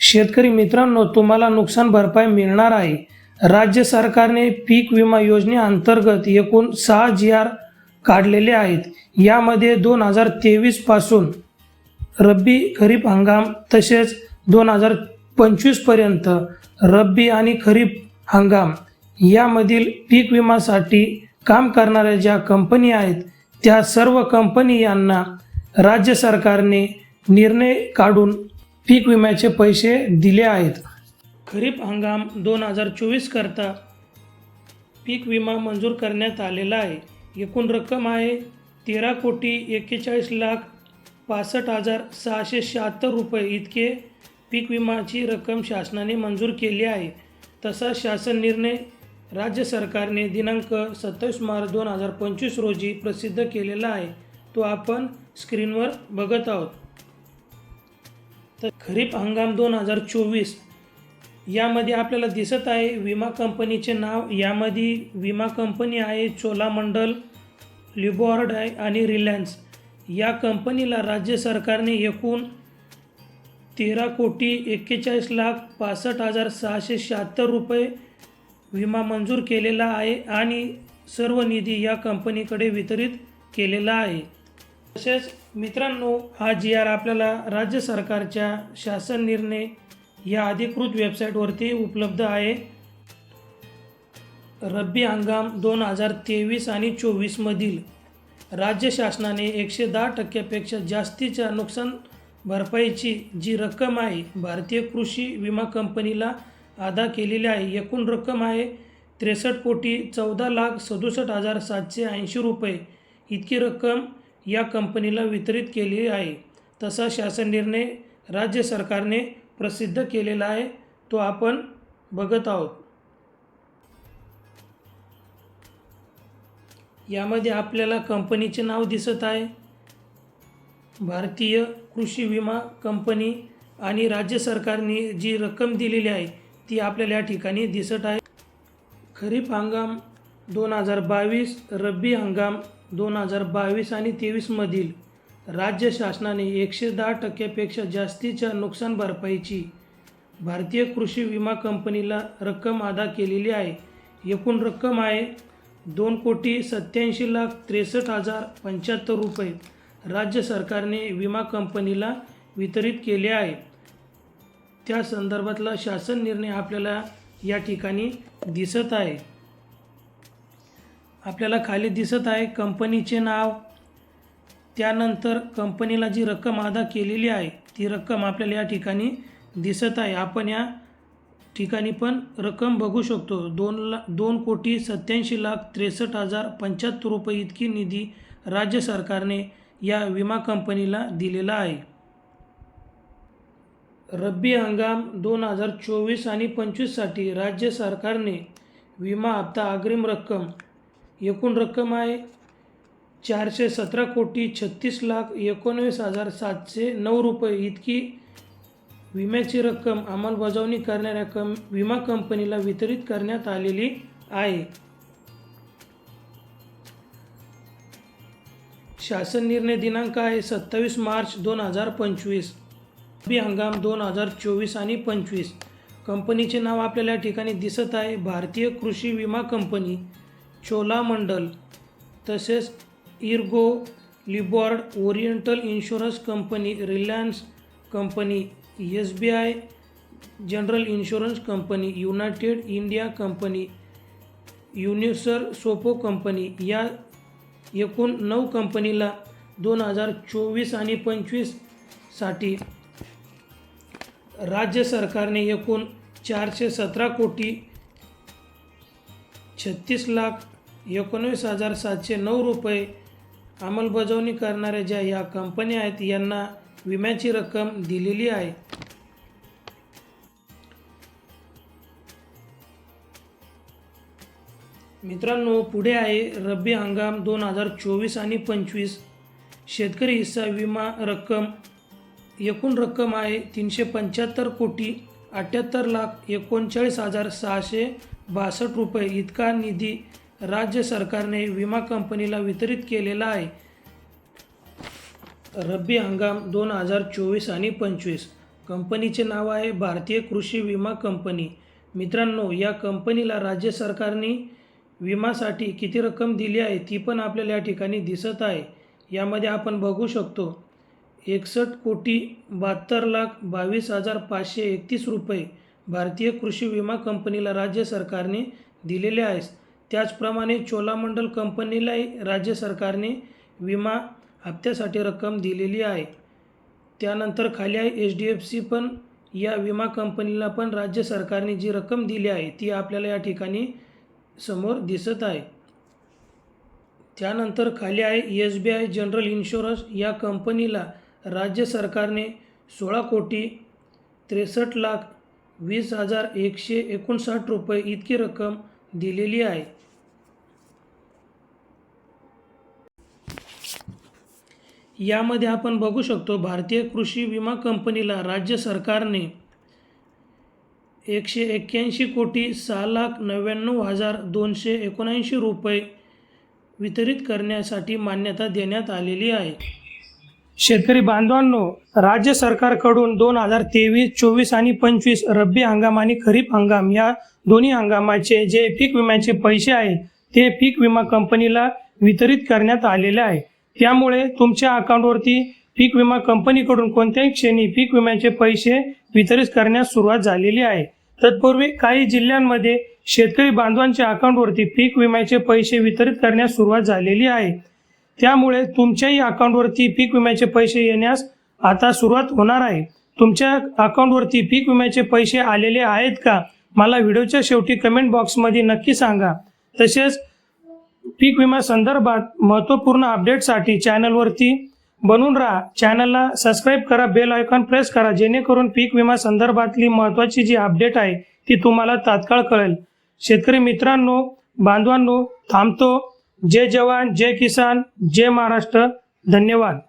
शेतकरी मित्रांनो तुम्हाला नुकसान भरपाई मिळणार आहे. राज्य सरकारने पीक विमा योजनेअंतर्गत एकूण सहा जी आर काढलेले आहेत. यामध्ये दोन हजार तेवीसपासून रब्बी खरीप हंगाम तसेच दोन हजार पंचवीसपर्यंत रब्बी आणि खरीप हंगाम यामधील पीक विमासाठी काम करणाऱ्या ज्या कंपनी आहेत त्या सर्व कंपनी यांना राज्य सरकारने निर्णय काढून पीक विम्याचे पैसे दिले आहेत. खरीप हंगाम दोन हजार चोवीस करता पीक विमा मंजूर करण्यात आलेला आहे. एकूण रक्कम आहे तेरा कोटी एक्केचाळीस लाख पासष्ट हजार सहाशे शहात्तर रुपये इतके पीक विमाची रक्कम शासनाने मंजूर केली आहे. तसा शासन निर्णय राज्य सरकारने दिनांक सत्तावीस मार्च दोन हजार पंचवीस रोजी प्रसिद्ध केलेला आहे. तो आपण स्क्रीनवर बघत आहोत. तर खरीप हंगाम दोन हजार चोवीस यामध्ये आपल्याला दिसत आहे विमा कंपनीचे नाव. यामध्ये विमा कंपनी आहे चोलामंडल लिबॉर्ड आहे आणि रिलायन्स. या कंपनीला राज्य सरकारने एकूण तेरा कोटी एक्केचाळीस लाख पासष्ट हजार सहाशे शहात्तर रुपये विमा मंजूर केलेला आहे आणि सर्व निधी या कंपनीकडे वितरित केलेला आहे. तसेच मित्रांनो हा जी आर आपल्याला राज्य सरकारच्या शासन निर्णय या अधिकृत वेबसाईटवरती उपलब्ध आहे. रब्बी हंगाम दोन हजार तेवीस आणि चोवीसमधील राज्य शासनाने एकशे दहा टक्क्यापेक्षा जास्तीच्या नुकसान भरपाईची जी रक्कम आहे भारतीय कृषी विमा कंपनीला अदा केलेली आहे. एकूण रक्कम आहे त्रेसष्ट कोटी चौदा लाख सदुसष्ट हजार सातशे ऐंशी रुपये. इतकी रक्कम या कंपनीला वितरित केली आहे. तसा शासन निर्णय राज्य सरकारने प्रसिद्ध केलेला आहे तो आपण बघत आहोत. यामध्ये आपल्याला कंपनीचे नाव दिसत आहे. भारतीय कृषी विमा कंपनी आणि राज्य सरकारने जी रक्कम दिलेली आहे ती आपल्याला या ठिकाणी दिसत आहे. खरीप हंगाम दोन हजार बावीस रब्बी हंगाम दोन हजार बावीस आणि तेवीसमधील राज्य शासनाने एकशे दहा टक्क्यापेक्षा जास्तीच्या नुकसान भरपाईची भारतीय कृषी विमा कंपनीला रक्कम अदा केलेली आहे. एकूण रक्कम आहे दोन कोटी सत्याऐंशी लाख त्रेसष्ट हजार पंच्याहत्तर रुपये. राज्य सरकारने विमा कंपनीला वितरित केले आहे. त्या संदर्भातला शासन निर्णय आपल्याला या ठिकाणी दिसत आहे. आपल्याला खाली दिसत आहे कंपनीचे नाव. त्यानंतर कंपनीला जी रक्कम अदा केलेली आहे ती रक्कम आपल्याला या ठिकाणी दिसत आहे. आपण या ठिकाणी पण रक्कम बघू शकतो. दोन ला दोन कोटी सत्याऐंशी लाख त्रेसष्ट हजार पंच्याहत्तर रुपये इतकी निधी राज्य सरकारने या विमा कंपनीला दिलेला आहे. रब्बी हंगाम दोन हजार चोवीस आणि पंचवीससाठी राज्य सरकारने विमा हप्ता अग्रिम रक्कम एकूण रक्कम आहे चारशे सतरा कोटी छत्तीस लाख एकोणवीस हजार सातशे नऊ रुपये. इतकी विम्याची रक्कम अंमलबजावणी करणाऱ्या कम विमा कंपनीला वितरित करण्यात आलेली आहे. शासन निर्णय दिनांक आहे सत्तावीस मार्च दोन हजार पंचवीस. रब्बी हंगाम दोन हजार चोवीस आणि पंचवीस. कंपनीचे नाव आपल्याला या ठिकाणी दिसत आहे. भारतीय कृषी विमा कंपनी. चोलामंडल तसेच Ergo लिबॉर्ड oriental insurance company reliance company S B I general insurance company united India company युनिसर सोपो कंपनी या एकूण नऊ कंपनीला दोन हजार चोवीस आणि पंचवीससाठी राज्य सरकारने एकूण चारशे सतरा कोटी छत्तीस लाख एकोणवीस हजार सातशे नऊ रुपये अंमलबजावणी करणाऱ्या ज्या या कंपन्या आहेत यांना विम्याची रक्कम दिलेली आहे. मित्रांनो पुढे आहे रब्बी हंगाम दोन हजार चोवीस आणि पंचवीस. शेतकरी हिस्सा विमा रक्कम एकूण रक्कम आहे तीनशे पंच्याहत्तर कोटी अठ्ठ्याहत्तर लाख एकोणचाळीस हजार सहाशे बासष्ट रुपये इतका निधी राज्य सरकारने विमा कंपनीला वितरित केलेला आहे. रब्बी हंगाम दोन हजार चोवीस आणि पंचवीस. कंपनीचे नाव आहे भारतीय कृषी विमा कंपनी. मित्रांनो या कंपनीला राज्य सरकारने विमासाठी किती रक्कम दिली आहे ती पण आपल्याला या ठिकाणी दिसत आहे. यामध्ये आपण बघू शकतो एकसष्ट कोटी बहात्तर लाख बावीस हजार पाचशे एकतीस रुपये भारतीय कृषी विमा कंपनीला राज्य सरकारने दिलेले आहेस. त्याचप्रमाणे चोलामंडल कंपनीलाही राज्य सरकारने विमा हप्त्यासाठी रक्कम दिलेली आहे. त्यानंतर खाली आहे एच डी एफ सी पण या विमा कंपनीला पण राज्य सरकारने जी रक्कम दिली आहे ती आपल्याला या ठिकाणी समोर दिसत आहे. त्यानंतर खाली आहे S B I general insurance या कंपनीला राज्य सरकारने सोळा कोटी त्रेसष्ट लाख वीस हजार एकशे एकोणसाठ रुपये इतकी रक्कम दिलेली आहे. यामध्ये आपण बघू शकतो भारतीय कृषी विमा कंपनीला राज्य सरकारने एकशे एक्क्याऐंशी कोटी सहा लाख नव्याण्णव हजार दोनशे एकोणऐंशी रुपये वितरित करण्यासाठी मान्यता देण्यात आलेली आहे. शेतकरी बांधवांनो राज्य सरकारकडून दोन हजार तेवीस चोवीस आणि पंचवीस रब्बी हंगाम आणि खरीप हंगाम या दोन्ही हंगामाचे जे पीक विम्याचे पैसे आहेत ते पीक विमा कंपनीला वितरित करण्यात आलेले आहे. त्यामुळे तुमच्या अकाउंटवरती पीक विमा कंपनीकडून कोणत्याही क्षणी पीक विम्याचे पैसे वितरित करण्यास सुरुवात झालेली आहे. तत्पूर्वी काही जिल्ह्यांमध्ये शेतकरी बांधवांच्या अकाउंटवरती पीक विम्याचे पैसे वितरित करण्यास सुरुवात झालेली आहे. त्यामुळे तुमच्याही अकाउंटवरती पीक विम्याचे पैसे येण्यास आता सुरुवात होणार आहे. तुमच्या अकाउंटवरती पीक विम्याचे पैसे आलेले आहेत का? मला व्हिडिओच्या शेवटी कमेंट बॉक्समध्ये नक्की सांगा. तसेच पीक विमा संदर्भात महत्त्वपूर्ण अपडेटसाठी चॅनलवरती बनून राहा. चॅनलला सबस्क्राईब करा बेल आयकॉन प्रेस करा जेणेकरून पीक विमा संदर्भातली महत्त्वाची जी अपडेट आहे ती तुम्हाला तात्काळ कळेल. शेतकरी मित्रांनो बांधवांनो थांबतो. जय जवान जय किसान जय महाराष्ट्र. धन्यवाद.